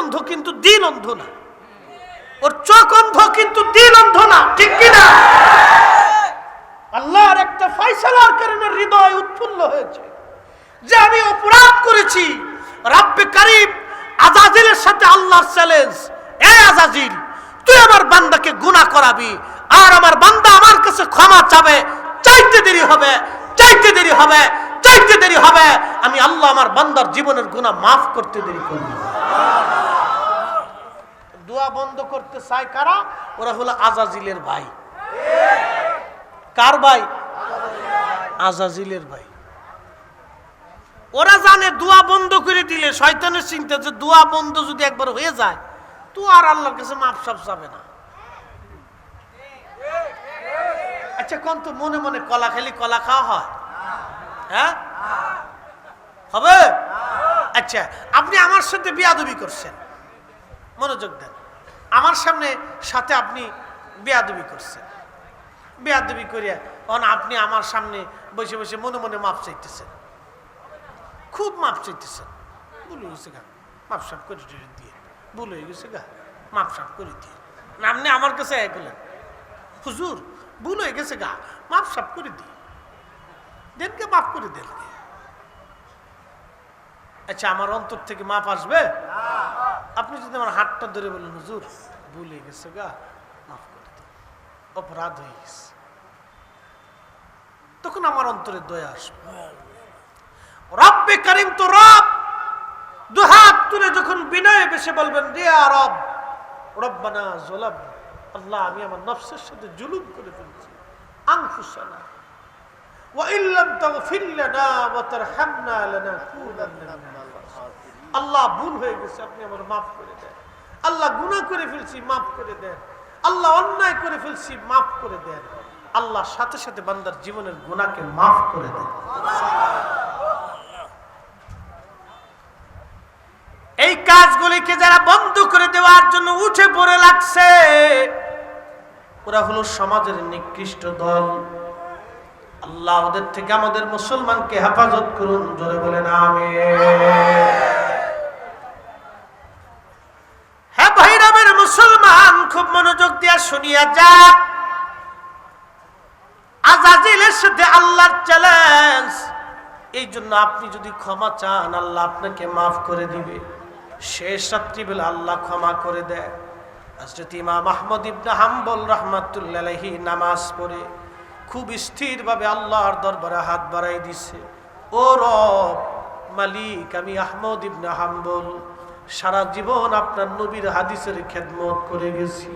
অন্ধ কিন্তু দিন অন্ধ না। ওর চোখ অন্ধ কিন্তু দিন অন্ধ না, ঠিক কিনা? আল্লাহর একটা ফয়সালার কারণে হৃদয় উৎফুল্ল হয়েছে। যে আমি অপরাধ করেছি, রাব্বে কারিম আজাজিলের সাথে আল্লাহর চ্যালেঞ্জ এ আজাজিল, তুই আমার বান্দাকে গুনাহ করাবি, আর আমার বান্দা আমার কাছে ক্ষমা চাবে। চাইতে দেরি হবে, চাইতে দেরি হবে, চাইতে দেরি হবে। আমি আল্লাহ আমার বান্দার জীবনের গুনাহ মাফ করতে দেরি করব। দোয়া বন্ধ করতে চায় কারা? ওরা হলো আজাজিলের ভাই। কার ভাই? আজাজিলের ভাই। ওরা জানে দোয়া বন্ধ করে দিলে শয়তানের চিন্তা যে দোয়া বন্ধ যদি একবার হয়ে যায়, তো আর আল্লাহর কাছে মাপ সাপ যাবে না। আচ্ছা কোন তো মনে মনে কলা খেলি, কলা খাওয়া হয়? হ্যাঁ? হবে? আচ্ছা আপনি আমার সাথে বিয়াদবি করছেন। মনোযোগ দেন। আমার সামনে সাথে আপনি বেয়াদবি করছেন। বেয়াদবি করিয়া তখন আপনি আমার সামনে বসে বসে মনে মনে মাপ চাইতেছেন। খুব মাপ চাইতেছেন। ভুল হয়ে গেছে গা। মাপ সাপ করে দিয়ে। ভুল হয়ে গেছে গা। মাপ সাপ করে দিয়ে। না, আপনি আমার কাছে এক হলেন। হুজুর ভুল হয়ে গেছে গা। মাপ সাপ করে দিয়ে। দেনকে মাফ করে দেন আচ্ছা আমার অন্তর থেকে মাপ আসবে? আপনি যদি আমার হাতটা ধরে বলেন হুজুর ভুল হয়ে গেছে গা মাফ করে দিন অপরাধ হয়ে গেছে তখন আমার অন্তরে দয়া আসবে রব্বে করিম তো রব দুহাত তুলে যখন বিনয়ে বেশে বলবেন রে রব রব্বানা জোলাব আল্লাহ আমি আমার নফসের সাথে জুলুম করে ফেলছি আনফুসানা وإن لم تغفر لنا وترحمنا لنكونن من الخاسرين আল্লাহ ভুল হয়ে গেছে, আপনি আমার মাফ করে দেন। আল্লাহ গুনাহ করে ফেলছি, মাফ করে দেন। আল্লাহ অন্যায় করে ফেলছি, মাফ করে দেন। আল্লাহ সাথে সাথে বান্দার জীবনের গুনাহকে মাফ করে দেন। এই কাজগুলিকে যারা বন্ধ করে দেওয়ার জন্য উঠে পড়ে লাগছে, ওরা হলো সমাজের নিকৃষ্ট দল। আল্লাহ ওদের থেকে আমাদের মুসলমানকে হেফাজত করুন, জোরে বলেন আমি হ্যাঁ ভাইরামের মুসলমান খুব মনোযোগ দিয়া শুনিয়া যা আজাজিলের সাথে আল্লাহর চ্যালেঞ্জ এই জন্য আপনি যদি ক্ষমা চান, আল্লাহ আপনাকে মাফ করে দিবে। শেষ আল্লাহ ক্ষমা করে দেয়। নামাজ পড়ে, খুব আল্লাহর দরবারে হাত বাড়াই দিছে। ও রব, মালিক, আমি আহমদ ইবনে হাম্বল। সারা জীবন আপনার নবীর হাদিসের খেদমত করে গেছি।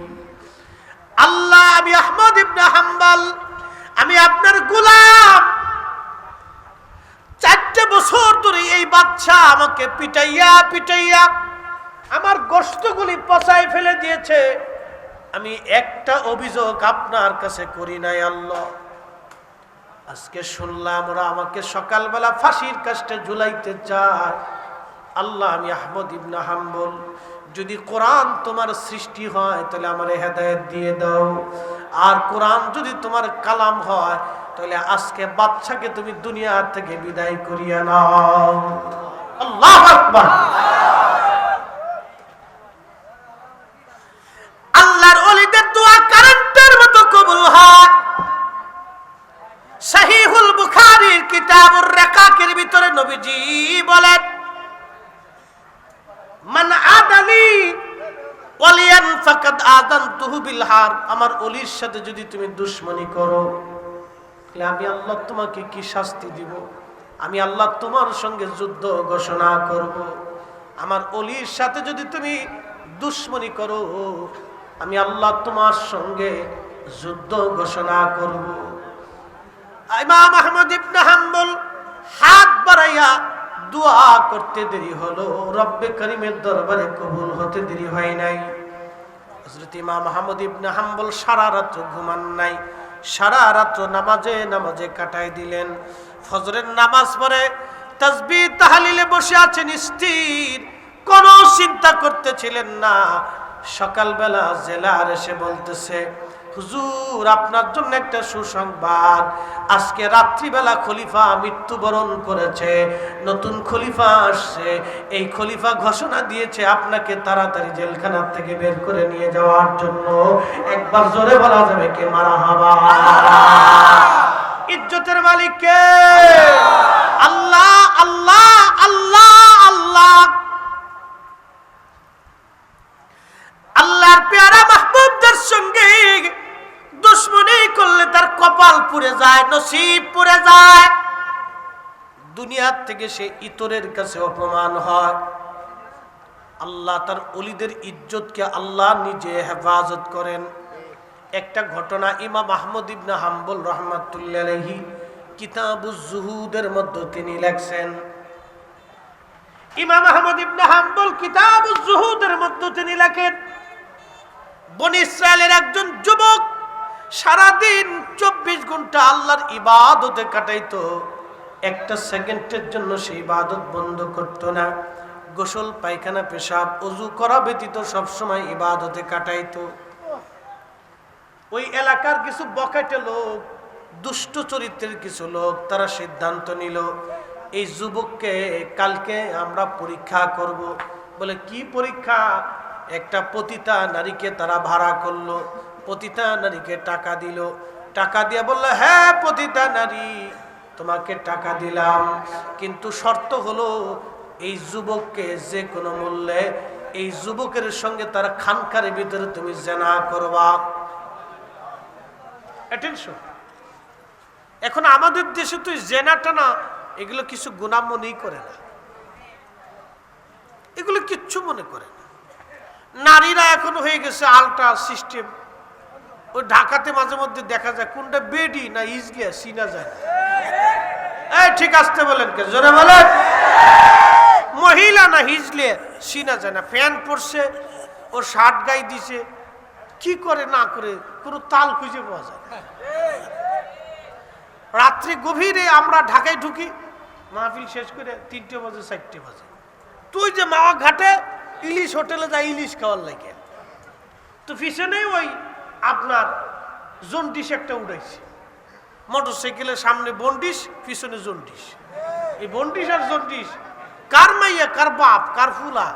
আল্লাহ, আমি আহমদ ইবনে হাম্বল, আমি আপনার গোলাম। চারটে বছর ধরে এই বাচ্চা আমাকে পিটাইয়া পিটাইয়া আমার গোষ্ঠগুলি পচাই ফেলে দিয়েছে। আমি একটা অভিযোগ আপনার কাছে করি নাই, আল্লাহ। আজকে শুনলাম ওরা আমাকে সকালবেলা ফাঁসির কাজটা ঝুলাইতে চায়। আল্লাহ আমি আহমদ ইবনা হাম্বল। যদি কোরআন তোমার সৃষ্টি হয়, তাহলে আমার হেদায়ত দিয়ে দাও। আর কোরআন যদি তোমার কালাম হয়, তাহলে আজকে বাচ্চাকে তুমি দুনিয়া থেকে বিদায় করিয়া নাও। আল্লাহ আল্লাহর অলিদের দোয়া কারেন্টের মতো কবুল হয়। সহিহুল বুখারীর কিতাবুর রাকাকের ভিতরে নবীজি বলেন বিল হার, আমার অলির সাথে যদি তুমি দুশমনি করো, তাহলে আমি আল্লাহ তোমাকে কি শাস্তি দিব? আমি আল্লাহ তোমার সঙ্গে যুদ্ধ ঘোষণা করব। আমার অলির সাথে যদি তুমি দুশ্মনী করো, আমি আল্লাহ তোমার সঙ্গে যুদ্ধ ঘোষণা করব। ইমাম আহমদ ইবনে হাম্বল হাত বাড়াইয়া দোয়া করতে দেরি হলো। রব্বে করিমের দরবারে কবুল হতে দেরি হয় নাই। হাম্বল সারা রাত্র ঘুমান নাই, সারা রাত্র নামাজে নামাজে দিলেন। ফজরের নামাজ পরে তাহালিলে বসে আছেন স্থির, কোনো চিন্তা করতেছিলেন না। সকালবেলা জেলার এসে বলতেছে হুজুর, আপনার জন্য একটা সুসংবাদ। আজকে রাত্রিবেলা খলিফা মৃত্যুবরণ করেছে, নতুন খলিফা আসছে। এই খলিফা ঘোষণা দিয়েছে আপনাকে তাড়াতাড়ি জেলখানার থেকে বের করে নিয়ে যাওয়ার জন্য। একবার জোরে বলা যাবে কে মারা হাবা। ইজ্জতের মালিক কে? আল্লাহ আল্লাহ আল্লাহ। কপাল পুড়ে যায় নসিব পুড়ে যায়। দুনিয়ার থেকে সে ইতরের কাছে অপমান হয়। আল্লাহ তার অলিদের ইজ্জতকে আল্লাহ নিজে হেফাজত করেন। একটা ঘটনা ইমাম আহমদ ইবনে হাম্বল রহমাতুল্লাহি কিতাবুজ জুহুদের মধ্যে তিনি লেখছেন। ইমাম আহমদ ইবনে হাম্বল কিতাবুজ জুহুদের মধ্যে তিনি লেখেন, বন ইসরায়েলের একজন যুবক সারাদিন চব্বিশ ঘণ্টা আল্লাহর ইবাদতে কাটাইতো। একটা সেকেন্ডের জন্য সে ইবাদত বন্ধ করত না। গোসল, পায়খানা, পেশাব, অজু করা ব্যতীত সবসময় ইবাদতে কাটাইতো। ওই এলাকার কিছু বকেটে লোক, দুষ্ট চরিত্রের কিছু লোক, তারা সিদ্ধান্ত নিল, এই যুবককে কালকে আমরা পরীক্ষা করব। বলে, কি পরীক্ষা? একটা পতিতা নারীকে তারা ভাড়া করল। পতিতা নারীকে টাকা দিল। টাকা দিয়ে বলল হ্যাঁ পতিতা নারী তোমাকে টাকা দিলাম। কিন্তু শর্ত হলো, এই যুবককে যে কোনো মূল্যে, এই যুবকের সঙ্গে তার খানকারের ভিতরে তুমি জেনা করবা। এখন আমাদের দেশে তুই জেনাটা না, এগুলো কিছু গুণা মনেই করে না। এগুলো কিচ্ছু মনে করে না। নারীরা এখন হয়ে গেছে আলট্রা সিস্টেম। ওই ঢাকাতে মাঝে মধ্যে দেখা যায়, কোনটা বেডি না ইজলিয়া, সিনা যায়। এই ঠিক আসতে বলেন কে জোরে বলেন। মহিলা না হিজলে সিনা যায় না। ফ্যান পরছে ওর শার্ট গায়ে দিছে। কি করে না করে, কোনো তাল খুঁজে পাওয়া যায়। রাত্রি গভীরে আমরা ঢাকায় ঢুকি, মাহফিল শেষ করে তিনটে বাজে, চারটে বাজে। তুই যে মাওয়া ঘাটে, ইলিশ হোটেলে যা ইলিশ খাওয়ার লাগে। তো পিছনে ওই আপনার জন্ডিস একটা উড়াইছে। মোটর সাইকেলের সামনে বন্ডিস, পিছনে জন্ডিস। এই বন্ডিস আর জন্ডিস, কার মাইয়া, কার বাপ, কার ফুলা,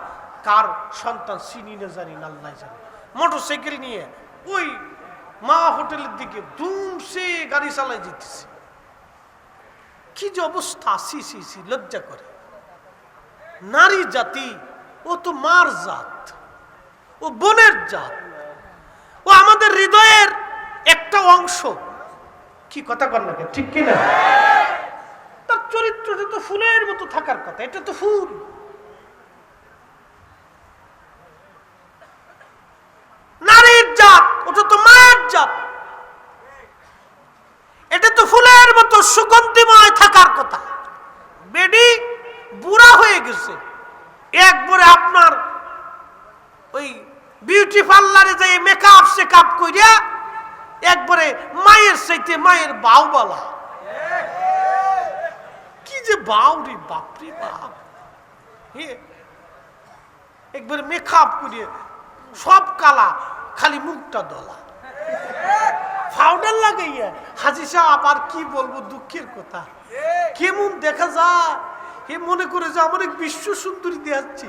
কার সন্তান চিনি না জানি না জানি। মোটর সাইকেল নিয়ে ওই মা হোটেলের দিকে ধুমসে গাড়ি চালাই যেতেছে। কি যে অবস্থা, সি সি সি, লজ্জা করে। নারী জাতি, ও তো মার জাত, ও বোনের জাত। একটা অংশ। কি কথা কর না ঠিক কিনা? তার চরিত্রটা তো ফুলের মতো থাকার কথা, এটা তো ফুল। নারীর জাত, ওটা তো মায়ের জাত। এটা তো ফুলের মতো সুগন্ধিময় থাকার কথা। বেডি বুড়া হয়ে গেছে। একবারে আপনার ওই বিউটি পার্লারে যাই মেকআপ সেকআপ মায়ের চাইতে মায়ের বাউ বলা। কি যে বাউ রে বাপরে বাপ। একবারে মেকআপ করিয়ে সব কালা, খালি মুখটা দলা। লাগাইয়া হাজি আর কি বলব দুঃখের কথা। কেমন দেখা যায়? হে, মনে করে যে আমার বিশ্ব সুন্দরী দেখাচ্ছি।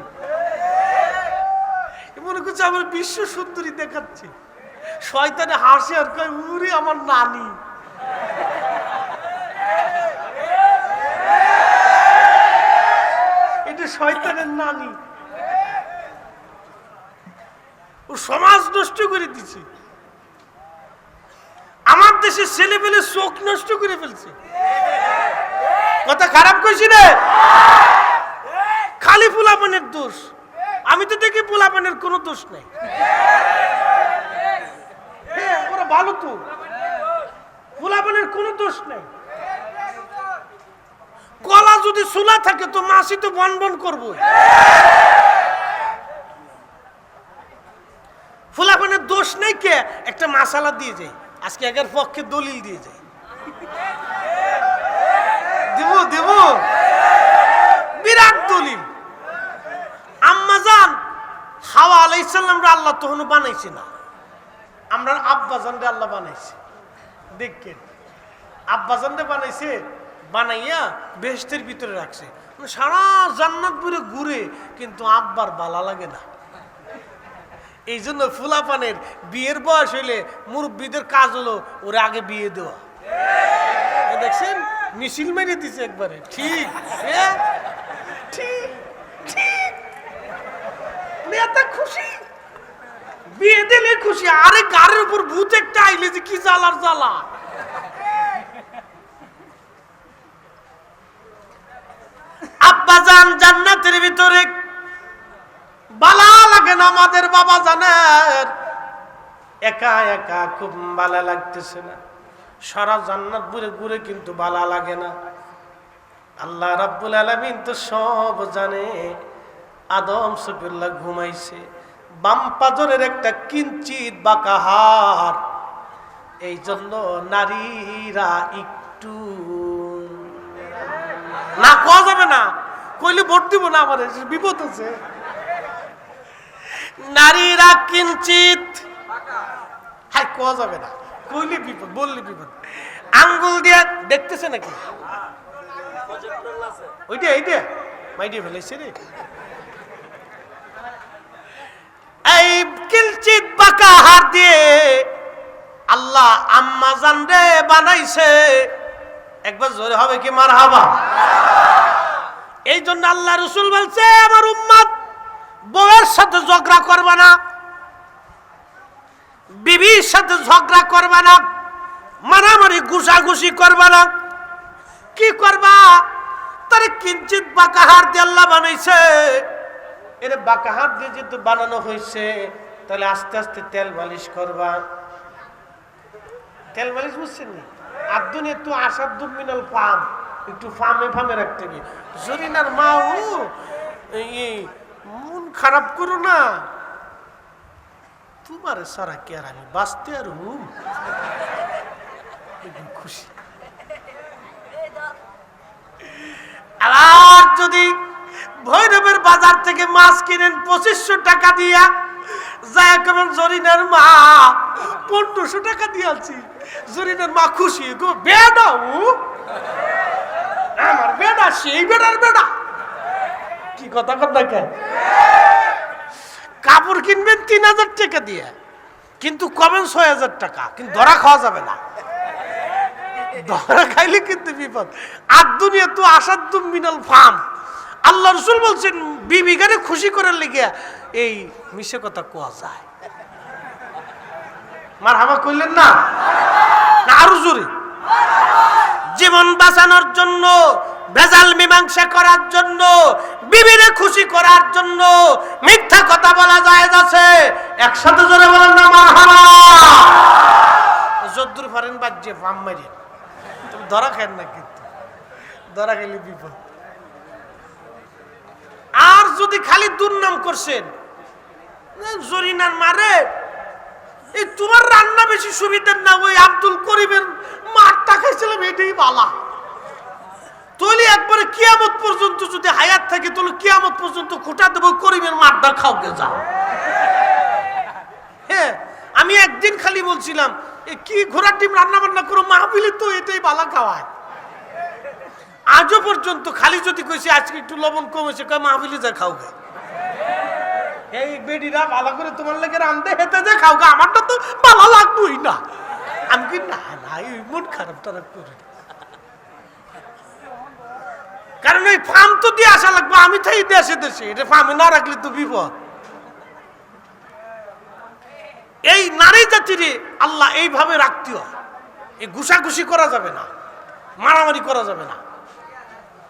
মনে করছে আমার বিশ্ব সুন্দরী দেখাচ্ছে। শয়তানে হাসে আর কয়, উরে আমার নানি। এটা শয়তানের নানি। ও সমাজ নষ্ট করে দিছে। আমার দেশের ছেলে পেলে চোখ নষ্ট করে ফেলছে। কথা খারাপ কইছি রে খালি পোলাপানের দোষ। আমি তো দেখি পোলাপানের কোনো দোষ নাই। হ্যাঁ ওরা ভালো তো। পোলাপানের কোনো দোষ নাই। কলা যদি চুলা থাকে তো মাসি তো বন বন করব। ফুলাপানের দোষ নেই কে? একটা মাসালা দিয়ে যায় আজকে একের পক্ষে দলিল দিয়ে যায় দিব দিব। বিরাট দলিল। আম্মাজান হাওয়া আলাইসাল্লামরা আল্লাহ তখন বানাইছে না। আমরা আব্বাজানরে আল্লাহ বানাইছে। দেখেন আব্বাজানরে বানাইছে বানাইয়া বেহেস্তের ভিতরে রাখছে। মানে সারা জান্নাত পুরে ঘুরে কিন্তু আব্বার বালা লাগে না। এই জন্য ফুলাপানের বিয়ের বয়স হইলে মুরব্বীদের কাজ হলো ওরা আগে বিয়ে দেওয়া। দেখছেন মিছিল মেরে দিছে একবারে। ঠিক এ, ঠিক ঠিক। মেয়েটা খুশি? বিয়ে দিলে খুশি, আরে গাড়ির উপর ভূত একটা আইলে যে কি জ্বালার জ্বালা? আব্বাজান জান্নাতের ভিতরে বালা লাগে না আমাদের বাবা জানেন একা একা খুব বালা লাগতেছে না। সারা জান্নাত ঘুরে ঘুরে কিন্তু বালা লাগে না। আল্লাহ রাব্বুল আলামিন তো সব জানে। আদম সফিউল্লাহ ঘুমাইছে। বাম পাজরের একটা কিঞ্চিত বাঁকা হার এই জন্য নারীরা একটু না, কোয়া যাবে না। কইলে ভোট দিব না আমার বিপদ আছে। নারীরা কিঞ্চিত হ্যাঁ কোয়া যাবে না। কইলে বিপদ, বললে বিপদ। আঙ্গুল দিয়ে দেখতেছে নাকি? ওইটা, এইটা। মাইডিয়ে ফেলেছে রে। এই কিলচিত বাঁকা হাত দিয়ে। আল্লাহ আম্মা জান রে বানাইছে। একবার জোরে হবে কি মার হাবা এই জন্য আল্লাহ রসুল বলছে, আমার উম্মাদ বউয়ের সাথে ঝগড়া করবে না। বিবির সাথে ঝগড়া করবে না। মারামারি, ঘুষাঘুষি করবে না। কি করবা? তারে কিঞ্চিত বাঁকা হাত দিয়ে আল্লাহ বানাইছে। এর বাঁকা হাত দিয়ে যেহেতু বানানো হয়েছে, তাহলে আস্তে আস্তে তেল মালিশ করবা। তেল মালিশ বুঝছেন নি? আদুন একটু আসার মিনাল ফার্ম একটু ফার্মে ফার্মে রাখতে গিয়ে। জরিনার মা ও মন খারাপ করো না। তোমার সারা কে আর আমি বাঁচতে আর খুশি। আর যদি বাজার থেকে মাছ কিনেন, পঁচিশশো টাকা দিয়া। যায় কেমন মা, পনেরোশো টাকা দিয়েছি। মা খুশি, গো, বেডা ও আমার বেডা, সেই বেডার বেডা। কি কথা কথা কেন? কাপড় কিনবেন তিন হাজার টাকা দিয়ে, কিন্তু কমেন ছয় হাজার টাকা, কিন্তু ধরা খাওয়া যাবে না। ধরা খাইলে কিন্তু বিপদ। আর দুনিয়া তো আসাদ মিনাল ফার্ম আল্লাহ রসুল বলছেন, বিবিগারে খুশি করার লেগে এই মিশে কথা কোয়া যায়। মার হামা করলেন না? না, আরও জোরে। জীবন বাঁচানোর জন্য, ভেজাল মীমাংসা করার জন্য, বিবিরে খুশি করার জন্য মিথ্যা কথা বলা যায় আছে একসাথে জোরে বলেন না মার হামা যদ্দুর ফারেন বাজ্যে ফাম মারি তুমি ধরা খান না কিন্তু। ধরা খাইলে বিপদ। আর যদি খালি দুর্নাম করছেন জরিনার মারে এই তোমার রান্না বেশি সুবিধার না, ওই আব্দুল করিমের মারটা খাইছিলাম, এটাই বালা। তৈলি একবারে কিয়ামত পর্যন্ত যদি হায়াত থাকে, তাহলে কিয়ামত পর্যন্ত খোটা দেবো, করিমের মারটা খাওকে যাও হ্যাঁ আমি একদিন খালি বলছিলাম কি ঘোড়ার ডিম রান্না বান্না করো মাহবিলে তো এটাই বালা খাওয়ায়। আজও পর্যন্ত খালি যদি কইছি, আজকে একটু লবণ কমেছে কয় মাহবিলে যা খাও গে। এই বেডিরা ভালো করে তোমার লেগে রান্ধে হেতে যে খাও গে, আমারটা তো ভালো লাগবোই না। আমি কি না না, এই মন খারাপ টারাপ করি কারণ এই ফার্ম তো দিয়ে আসা লাগবে, আমি থাই দেশে দেশে, এটা ফার্মে না রাখলে তো বিপদ। এই নারী জাতিরে আল্লাহ এইভাবে রাখতে হয়। এই ঘুষাঘুষি করা যাবে না, মারামারি করা যাবে না।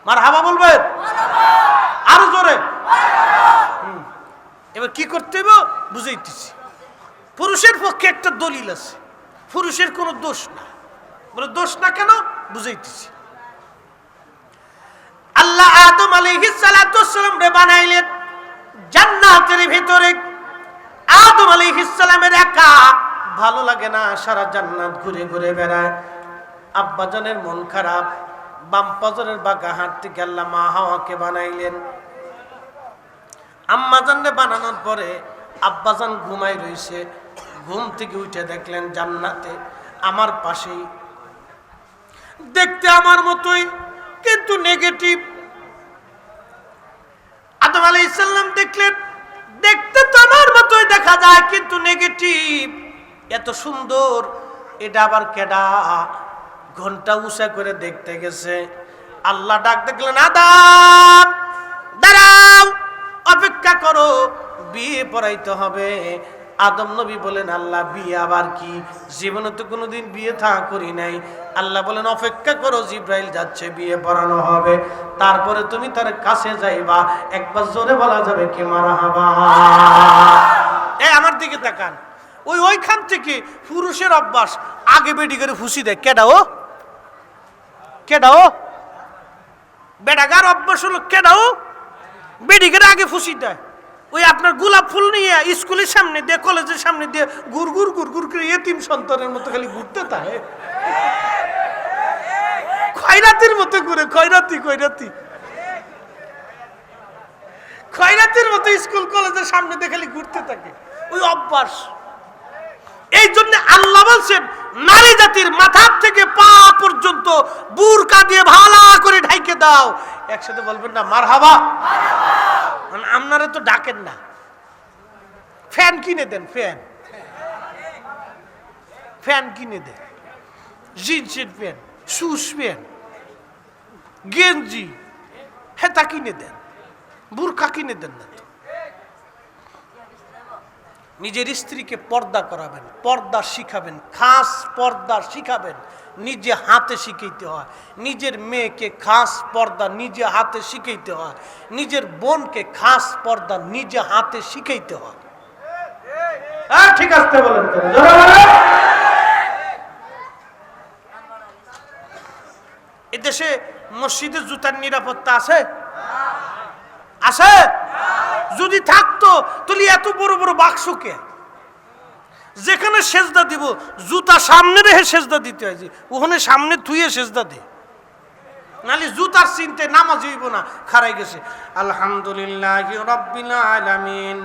মার হাবা বলবেন আরও জোরে। এবার কি করতে হবে বুঝাইতেছি। পুরুষের পক্ষে একটা দলিল আছে। পুরুষের কোনো দোষ না। বলে দোষ না কেন? বুঝাইতেছি। আল্লাহ আদম আলাইহিস সালাতু রে বানাইলেন জান্নাতের ভিতরে। আদম আলাইহিস একা। ভালো লাগে না সারা জান্নাত ঘুরে ঘুরে বেড়ায়। আব্বাজানের মন খারাপ বাম পাজরের বাগা হাঁটতে গেল্লা মা হাওয়াকে বানাইলেন। আম্মাজানরে বানানোর পরে আব্বাজান ঘুমাই রয়েছে ঘুম থেকে উঠে দেখলেন জান্নাতে আমার পাশেই। দেখতে আমার মতোই, কিন্তু নেগেটিভ আদম আলাই ইসাল্লাম দেখলেন, দেখতে তো আমার মতোই দেখা যায়, কিন্তু নেগেটিভ এত সুন্দর, এটা আবার কেডা? ঘণ্টা উষা করে দেখতে গেছে। আল্লাহ ডাক দেখলেন আদাম দাঁড়াও, অপেক্ষা করো, বিয়ে পড়াইতে হবে। আদম নবী বলেন, আল্লাহ, বিয়ে আবার কি? জীবনে তো কোনোদিন বিয়ে থা করি নাই। আল্লাহ বলেন, অপেক্ষা করো, জিব্রাইল যাচ্ছে, বিয়ে পড়ানো হবে। তারপরে তুমি তার কাছে যাইবা। একবার জোরে বলা যাবে কি মারা হাবা? এ, আমার দিকে তাকান। ওই ওইখান থেকে পুরুষের অভ্যাস, আগে বেটি করে ফুসি দেয়। কেডা ও? কেডা ও বেটাগার অভ্যাস হলো কেডা ও বেটি করে আগে ফুসি দেয়। ওই আপনার গোলাপ ফুল নিয়ে স্কুলের সামনে দিয়ে, কলেজের সামনে দিয়ে গুড় গুড় গুড় গুড় করে এতিম সন্তানের মতো খালি ঘুরতে থাকে। খয়রাতির মতো ঘুরে, খয়রাতি খয়রাতি। খয়রাতির মতো স্কুল, কলেজের সামনে দিয়ে খালি ঘুরতে থাকে। ওই অভ্যাস। এই জন্য আল্লাহ বলছেন, নারী জাতির মাথার থেকে পা পর্যন্ত বুরকা দিয়ে ভালা করে ঢাইকে দাও। একসাথে বলবেন না মার হাবা মানে আপনারা তো ডাকেন না। ফ্যান কিনে দেন, ফ্যান। ফ্যান কিনে দেন। জিন্সের প্যান্ট শুস প্যান্ট গেঞ্জি, হেতা কিনে দেন। বুরকা কিনে দেন না। নিজের স্ত্রীকে পর্দা করাবেন পর্দা শিখাবেন খাস পর্দা শিখাবেন নিজে হাতে শিখাইতে হয়। নিজের মেয়েকে খাস পর্দা নিজে হাতে শিখাইতে হয়। নিজের বোনকে খাস পর্দা নিজে হাতে শিখাইতে হয়। হ্যাঁ ঠিক আছে বলেন বলেন। এদেশে মসজিদে জুতার নিরাপত্তা আছে? আছে? যদি থাকতো, তাহলে এত বড় বড় বাক্স কে? যেখানে সেজদা দিব, জুতা সামনে রেখে সেজদা দিতে হয় ওখানে সামনে থুয়ে সেজদা দে। নালে জুতার চিনতে নামাজ হইব না, খারাই গেছে। আলহামদুলিল্লাহ রব্বিল আলামিন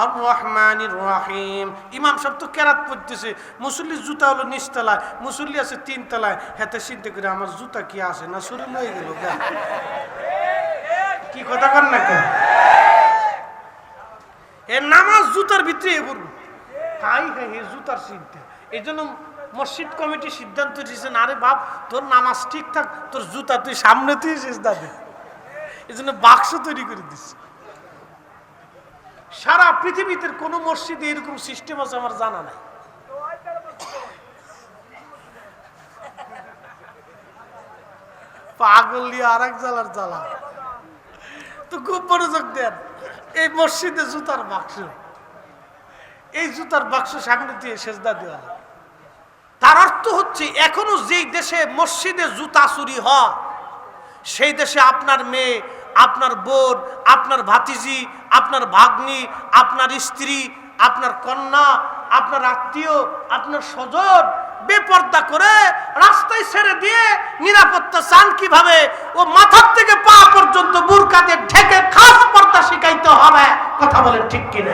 আর রহমানির রহিম। ইমাম সব তো কেরাত পড়তেছে, মুসল্লির জুতা হলো নিচতলায় মুসল্লি আছে তিন তলায়, হেতে চিন্তা করে আমার জুতা কি আছে না, শরীর হয়ে গেল কি কথা কর না কেন? এ নামাজ জুতার ভিতরে এ করব তাই হ্যাঁ হে, জুতার চিন্তা এই জন্য মসজিদ কমিটি সিদ্ধান্ত দিয়েছেন আরে বাপ, তোর নামাজ ঠিক থাক, তোর জুতা তুই সামনে তুই শেষ দাবে এই জন্য বাক্স তৈরি করে দিচ্ছে সারা পৃথিবীতে কোনো মসজিদে এরকম সিস্টেম আছে আমার জানা নাই। পাগল দিয়ে আর এক জ্বালার জ্বালা। তো খুব মনোযোগ দেন। এই মসজিদে জুতার বাক্স। এই জুতার বাক্স সামনে দিয়ে সেজদা দেওয়া হয়। তার অর্থ হচ্ছে, এখনও যেই দেশে মসজিদে জুতা চুরি হয়, সেই দেশে আপনার মেয়ে, আপনার বোন, আপনার ভাতিজি, আপনার ভাগ্নি, আপনার স্ত্রী, আপনার কন্যা, আপনার আত্মীয়, আপনার স্বজন বেপর্দা করে রাস্তায় ছেড়ে দিয়ে নিরাপত্তা চান কীভাবে? ও মাথার থেকে পা পর্যন্ত বুরকাতে ঢেকে খাস পর্দা শিখাইতে হবে। কথা বলেন ঠিক কিনা?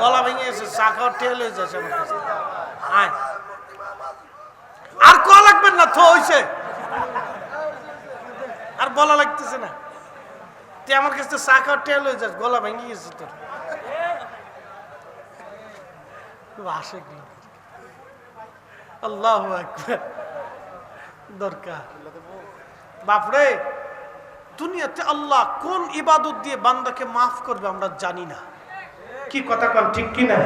গলা ভেঙে আর ক লাগবেন না তো হইছে। আর বলা লাগতেছে না। তুই আমার কাছে চাকাও টেল হয়ে যাচ্ছে গলা ভেঙে গেছে তোর। খুব আসে আল্লাহ দরকার। বাপরে দুনিয়াতে আল্লাহ কোন ইবাদত দিয়ে বান্দাকে মাফ করবে আমরা জানি না। কি কথা কন ঠিক কি না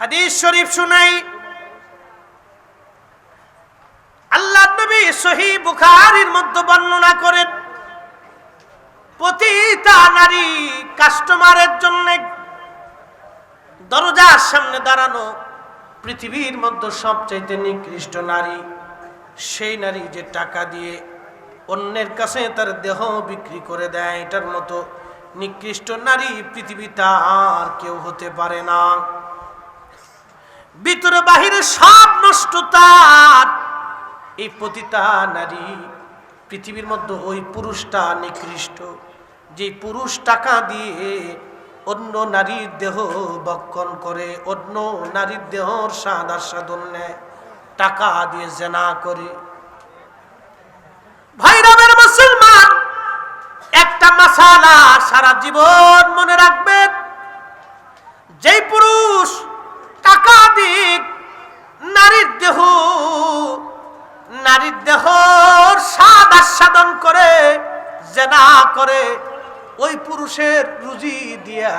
হাদিস শরীফ শুনাই আল্লাহ নবী সহি বুখারীর মধ্যে বর্ণনা করেন পতিতা নারী কাস্টমারের জন্য দরজার সামনে দাঁড়ানো পৃথিবীর মধ্যে সবচাইতে নিকৃষ্ট নারী। সেই নারী যে টাকা দিয়ে অন্যের কাছে তার দেহ বিক্রি করে দেয়, এটার মতো নিকৃষ্ট নারী পৃথিবীতে আর কেউ হতে পারে না। ভিতরে বাহিরে সব নষ্ট তার। এই পতিতা নারী, পৃথিবীর মধ্যে ওই পুরুষটা নিকৃষ্ট। যে পুরুষ টাকা দিয়ে অন্য নারীর দেহ বক্ষণ করে, অন্য নারীর দেহর স্বাদ আস্বাদন নেয়, টাকা দিয়ে জেনা করে। ভাইরামের মুসলমান, একটা মাসালা সারা জীবন মনে রাখবেন, যেই পুরুষ করে, ওই পুরুষের রুজি দিয়া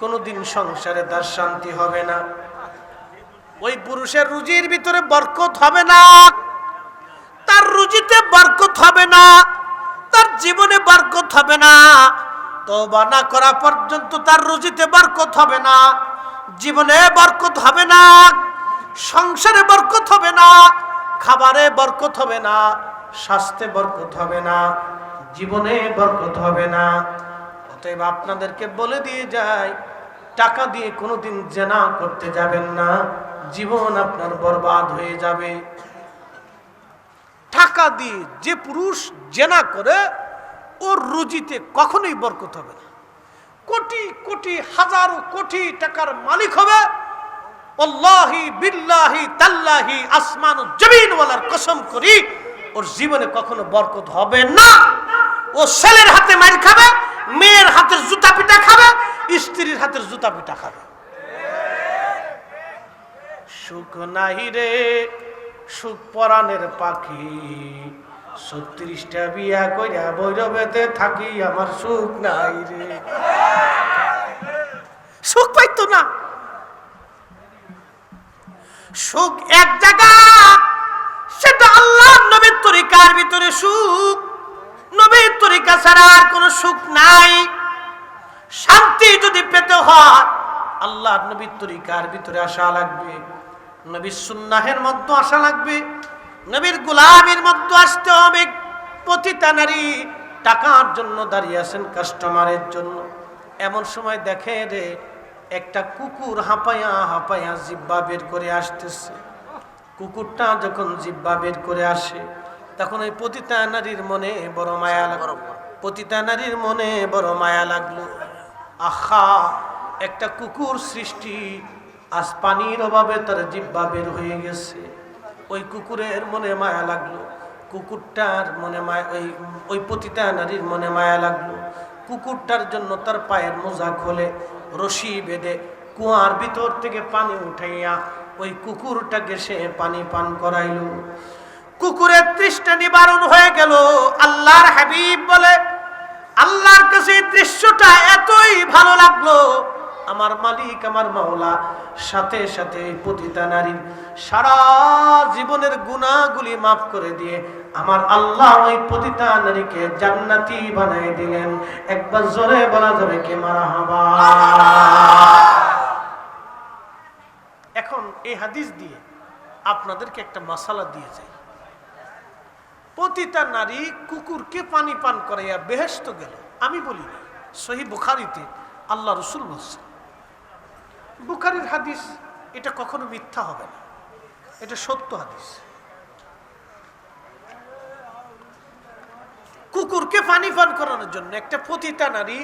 কোনোদিন সংসারে তার শান্তি হবে না। ওই পুরুষের রুজির ভিতরে বরকত হবে না। তার রুজিতে বরকত হবে না। তার জীবনে বরকত হবে না। তওবা না করা পর্যন্ত তার রুজিতে বরকত হবে না। জীবনে বরকত হবে না। সংসারে বরকত হবে না। খাবারে বরকত হবে না। স্বাস্থ্যে বরকত হবে না। জীবনে বরকত হবে না। অতএব আপনাদেরকে বলে দিয়ে যায় টাকা দিয়ে কোনোদিন জেনা করতে যাবেন না। জীবন আপনার বরবাদ হয়ে যাবে। টাকা দিয়ে যে পুরুষ জেনা করে, ওর রুজিতে কখনোই বরকত হবে না। কোটি কোটি, হাজারো কোটি টাকার মালিক হবে। তাল্লাহি আসমান জমিন ওয়ালার কসম করি, ওর জীবনে কখনো বরকত হবে না। ও ছেলের হাতে মার খাবে, মেয়ের হাতের জুতা পিটা খাবে, স্ত্রীর হাতের জুতা পিটা খাবে। সুখ নাহি রে, সুখ পরাণের পাখি। ছত্রিশটা বিয়া কইরা বৈরবেতে থাকি, আমার সুখ নাই রে। সুখ পাইতো না। সুখ এক জায়গা, সেটা আল্লাহ নবীর তরিকার ভিতরে সুখ। নবীর তরিকা ছাড়া আর কোনো সুখ নাই। শান্তি যদি পেতে হয় আল্লাহ নবীর তরিকার ভিতরে আসা লাগবে, নবীর সুন্নাহের মধ্যে আসা লাগবে, নবীর গোলামের মধ্যে আসতে হবে। প্রতিটা নারী টাকার জন্য দাঁড়িয়ে আছেন কাস্টমারের জন্য। এমন সময় দেখে রে একটা কুকুর হাঁপায়া হাঁপায়া জিব্বা বের করে আসতেছে। কুকুরটা যখন জিব্বা বের করে আসে তখন ওই পতিতা নারীর মনে বড় মায়া লাগল। পতিতা নারীর মনে বড় মায়া লাগল। আহা একটা কুকুর সৃষ্টি আজ পানির অভাবে তার জিব্বা বের হয়ে গেছে। ওই কুকুরের মনে মায়া লাগল। কুকুরটার মনে মায়া ওই ওই পতিতা নারীর মনে মায়া লাগল। কুকুরটার জন্য তার পায়ের মোজা খোলে রশি বেঁধে কুয়ার ভিতর থেকে পানি উঠাইয়া ওই কুকুরটাকে সে পানি পান করাইল। কুকুরের তৃষ্ণা নিবারণ হয়ে গেল। আল্লাহর হাবিব বলে, আল্লাহর কাছে দৃশ্যটা এতই ভালো লাগল। আমার মালিক, আমার মাওলা, সাথে সাথে পতিতা নারীর সারা জীবনের গুণাগুলি মাফ করে দিয়ে আমার আল্লাহ ওই পতিতা নারীকে জান্নাতি বানাই দিলেন। একবার জোরে বলা যাবে কে মারা হাবা? এখন এই হাদিস দিয়ে আপনাদেরকে একটা মশালা দিয়ে যায় পতিতা নারী কুকুরকে পানি পান করাইয়া বেহেস্ত গেল। আমি বলি না সহি বুখারিতে আল্লাহ রসুল বলছেন। বুখারির হাদিস, এটা কখনো মিথ্যা হবে না। এটা সত্য হাদিস। কুকুরকে পানি পান করানোর জন্য একটা পতিতা নারী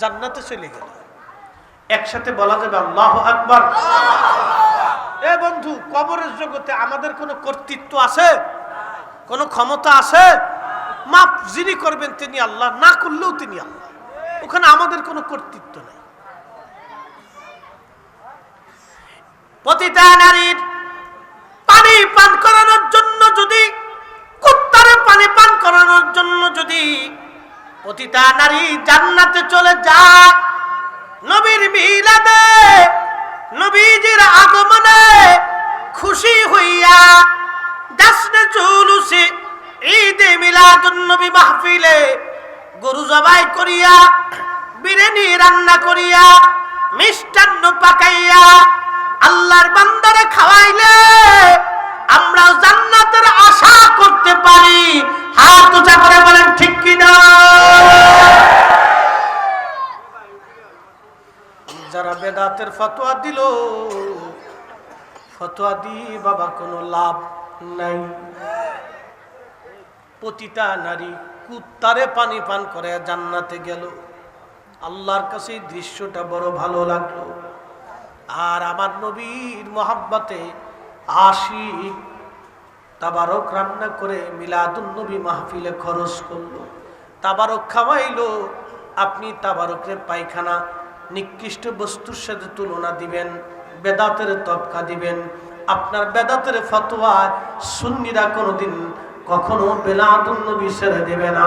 জান্নাতে চলে গেল। একসাথে বলা যাবে আল্লাহ আকবার। এ বন্ধু, কবরের জগতে আমাদের কোনো কর্তৃত্ব আছে? কোনো ক্ষমতা আছে? মাপ যিনি করবেন তিনি আল্লাহ, না করলেও তিনি আল্লাহ। ওখানে আমাদের কোনো কর্তৃত্ব নেই। পতিতা নারীর পানি পান করানোর জন্য যদি, কুত্তারে পানি পান করানোর জন্য যদি পতিতা নারী জান্নাতে চলে যায়, নবীর মিলাদে, নবীজির আগমনে খুশি হইয়া দাসনে চুলুসে ঈদে মিলাদুন নবী মাহফিলে গরু জবাই করিয়া, বিরিয়ানি রান্না করিয়া, মিষ্টান্ন পাকাইয়া আল্লাহর বান্দারে খাওয়াইলে আমরাও জান্নাতের আশা করতে পারি। হাত উঁচা করে বলেন, ঠিক কিনা? যারা বেদাতের ফতোয়া দিল, ফতোয়া দি বাবা কোনো লাভ নাই। প্রতিটা নারী কুত্তারে পানি পান করে জান্নাতে গেল। আল্লাহর কাছে দৃশ্যটা বড় ভালো লাগল। আর আমার নবীর মহাব্বাতে আশিক তাবারক রান্না করে মিলাদুন নবী মাহফিলে খরচ করল। তাবারক খাওয়াইলো। আপনি তাবারকের পায়খানা নিকৃষ্ট বস্তুর সাথে তুলনা দিবেন, বেদাতের তবকা দিবেন আপনার বেদাতের ফতোয়া সুন্নিরা কোনোদিন কখনো বেলাদুন নবী ছেড়ে দেবে না।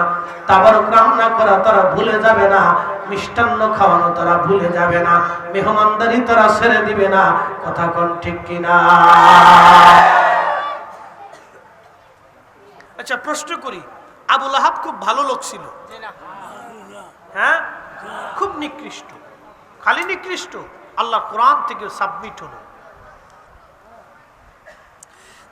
তাবারক রান্না করা তারা ভুলে যাবে না, মিষ্টান্ন খাওয়ানো তারা ভুলে যাবে না, মেহমানদারি তারা ছেড়ে দিবে না। কথা কোন ঠিক কিনা? আচ্ছা প্রশ্ন করি আবুল আহাব খুব ভালো লোক ছিল। হ্যাঁ? খুব নিকৃষ্ট। খালি নিকৃষ্ট। আল্লাহ কোরআন থেকে সাবমিট হলো।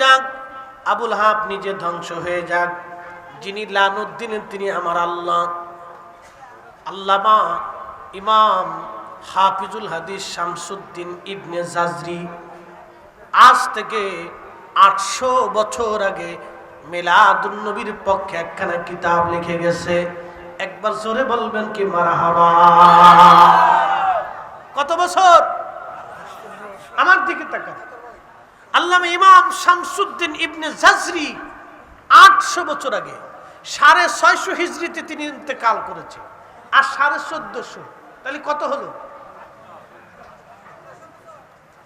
যাক, আবুল আহাব নিজে ধ্বংস হয়ে যাক। যিনি লানুদ্দিনের তিনি আমার আল্লাহ। আল্লামা ইমাম হাফিজুল হাদিস শামসুদ্দিন ইবনে জাজরি আজ থেকে আটশো বছর আগে মেলাদুন্নবীর পক্ষে একখানা কিতাব লিখে গেছে। একবার জোরে বলবেন কি মারা কত বছর? আমার দিকে তাকান। আল্লামা ইমাম শামসুদ্দিন ইবনে জাজরি আটশো বছর আগে, সাড়ে ছয়শো হিজড়িতে তিনি ইন্তেকাল করেছে। আর সাড়ে চোদ্দশো, তাহলে কত হলো?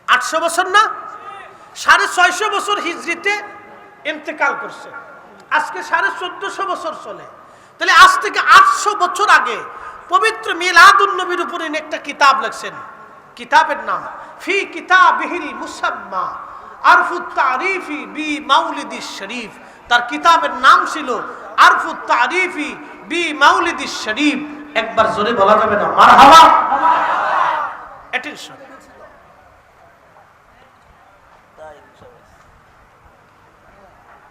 আটশো বছর না? সাড়ে ছয়শো বছর হিজড়িতে ইন্তেকাল করছে। আজকে সাড়ে চোদ্দশো বছর চলে। তাহলে আজ থেকে আটশো বছর আগে পবিত্র মিলাদুন নবীর উপরে একটা কিতাব লিখছেন। কিতাবের নাম, ফি কিতাবিহিল মুসাম্মা। আরফুত তারিফি বি মাউলিদি শরীফ তার কিতাবের নাম ছিল আরফুত তারিফি বি মাউলিদি শরীফ একবার জোরে বলা যাবে না মারহাবা। অ্যাটেনশন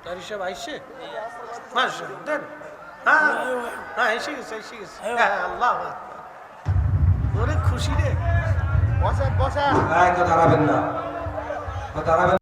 তার হিসাব আইসে? দেন। হ্যাঁ হ্যাঁ এসে গেছে এসে গেছে। হ্যাঁ। আল্লাহ ওরে খুশি রে। বসেন গায়ে কেউ দাঁড়াবেন না। দাঁড়াবেন